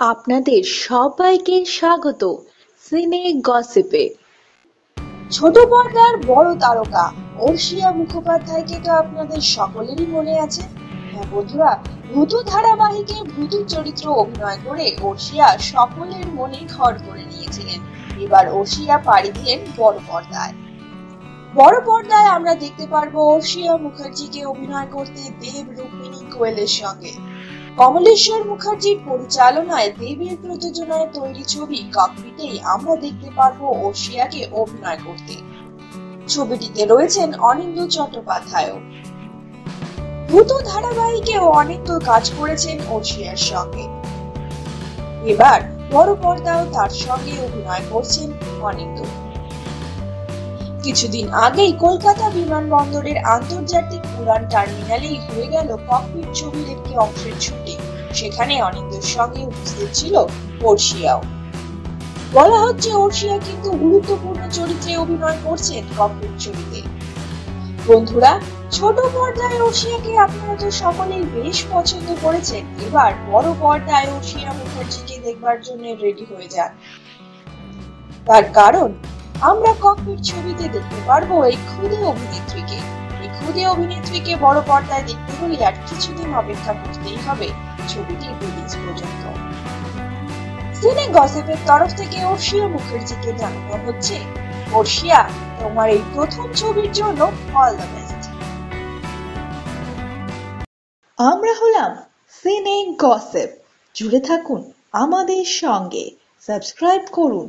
আপনাদের সবাইকে স্বাগত সিনে গসিপে। ছোট পর্দার বড় তারকা অর্ষিয়া মুখোপাধ্যায়কে তো আপনাদের সকলেরই মনে আছে। হ্যাঁ বন্ধুরা, ভূত ধারাবাহিকে ভূত চরিত্র অভিনয় করে অর্ষিয়া সকলের মনে ঘর করে নিয়েছিলেন। এবার অর্ষিয়া পাড়ি দিলেন বড় পর্দায়। বড় পর্দায় আমরা দেখতে পারব অর্ষিয়া মুখার্জিকে অভিনয় করতে দেব রুক্মিণী কোয়েলের সঙ্গে। কমলেশ্বর মুখার্জির পরিচালনায় দেবের প্রযোজনায় তৈরি ছবি ককপিটেই আমরা দেখতে পারব অর্ষিয়াকে অভিনয় করতে। ছবিটিতে রয়েছেন অনিন্দ্য চট্টোপাধ্যায়ও। ভূত ধারাবাহিকেও অনিন্দ্য কাজ করেছেন অর্ষিয়ার সঙ্গে। এবার বড় পর্দাও তার সঙ্গে অভিনয় করছেন অনিন্দ্য। কিছুদিন আগেই কলকাতা বিমানবন্দরের আন্তর্জাতিক উড়ান টার্মিনালেই হয়ে গেল ককপিট ছবির একটি অংশের ছুটি। সেখানে অনিন্দ্যর সঙ্গে উপস্থিত ছিল অর্ষিয়াও বলা হচ্ছে অর্ষিয়া কিন্তু গুরুত্বপূর্ণ চরিত্রে অভিনয় করছেন ককপিট ছবিতে। বন্ধুরা, ছোট পর্দায় অর্ষিয়াকে আপনারা তো সকলেই বেশ পছন্দ করেছেন। এবার বড় পর্দায় অর্ষিয়া মুখার্জিকে দেখবার জন্য রেডি হয়ে যান। তার কারণ আমরা ককপিট ছবিতে দেখতে পারব এই ক্ষুদে অভিনেত্রীকে। এই ক্ষুদে অভিনেত্রীকে বড় পর্দায় দেখতে হলে আর কিছুদিন অপেক্ষা করতেই হবে ছবিটি রিলিজ পর্যন্ত। সিনে গসিপের তরফ থেকে অর্ষিয়া মুখার্জিকে জানানো হচ্ছে, অর্ষিয়া, তোমার এই প্রথম ছবির জন্য অল দ্য বেস্ট আমরা হলাম সিনে গসিপ। জুড়ে থাকুন আমাদের সঙ্গে। সাবস্ক্রাইব করুন।